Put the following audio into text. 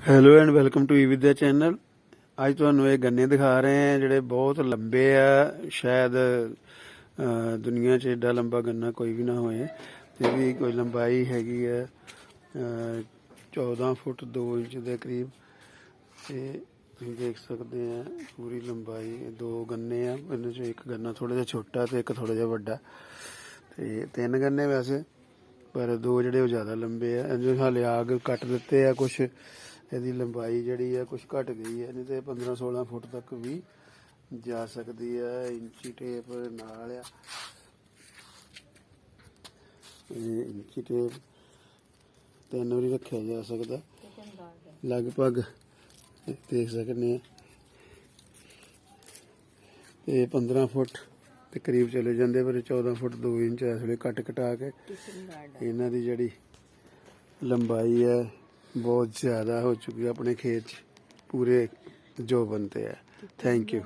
Hello and welcome to Vidya channel ਅੱਜ ਤੁਹਾਨੂੰ ਇਹ ਗੰਨੇ ਦਿਖਾ ਰਹੇ ਆ ਜਿਹੜੇ ਬਹੁਤ ਲੰਬੇ ਆ ਸ਼ਾਇਦ ਅਹ, ਦੁਨੀਆ 'ਚ ਏਡਾ ਲੰਬਾ ਗੰਨਾ ਕੋਈ ਵੀ ਨਾ ਹੋਏ। ਤੇ ਵੀ ਕੋਈ ਲੰਬਾਈ ਹੈਗੀ ਆ ਅਹ, 14 ਫੁੱਟ 2 ਇੰਚ ਦੇ ਕਰੀਬ। ਤੇ ਤੁਸੀਂ ਦੇਖ ਸਕਦੇ ਆ ਪੂਰੀ ਲੰਬਾਈ ਦੋ ਗੰਨੇ ਆ ਇਹਨਾਂ 'ਚੋਂ ਇੱਕ ਗੰਨਾ ਥੋੜਾ ਜਿਹਾ ਛੋਟਾ ਤੇ ਇੱਕ ਥੋੜਾ ਜਿਹਾ ਵੱਡਾ। ਤੇ ਤਿੰਨ ਗੰਨੇ ਵੈਸੇ ਪਰ ਦੋ ਜਿਹੜੇ ਉਹ ਜ਼ਿਆਦਾ ਲੰਬੇ ਆ ਇਹਦੇ ਹਾਲੇ ਆਗ ਕੱਟ ਦਿੱਤੇ ਆ ਕੁਛ। ਇਹਦੀ ਲੰਬਾਈ ਜਿਹੜੀ ਆ ਕੁਛ ਘਟ ਗਈ ਹੈ ਨਹੀਂ ਤੇ 15 16 ਫੁੱਟ ਤੱਕ ਵੀ ਜਾ ਸਕਦੀ ਆ ਇੰਚੀ ਟੇਪ ਨਾਲ ਆ। ਇਹ ਇੰਚੀ ਟੇਪ ਤਿੰਨ ਵਾਰੀ ਰੱਖਿਆ ਜਾ ਸਕਦਾ। ਲਗਭਗ ਦੇਖ ਸਕਦੇ ਆ ਤੇ 15 ਫੁੱਟ ਤੇ ਕਰੀਬ ਚਲੇ ਜਾਂਦੇ ਪਰ 14 ਫੁੱਟ 2 ਇੰਚ ਇਸ ਵੇਲੇ ਕੱਟ ਕਟਾ ਕੇ ਇਹਨਾਂ ਦੀ ਜਿਹੜੀ ਲੰਬਾਈ ਹੈ ਬਹੁਤ ਜ਼ਿਆਦਾ ਹੋ ਚੁੱਕੀ ਹੈ ਆਪਣੇ ਖੇਤ 'ਚ ਪੂਰੇ ਜੋ ਬੰਤੇ ਹੈ ਥੈਂਕ ਯੂ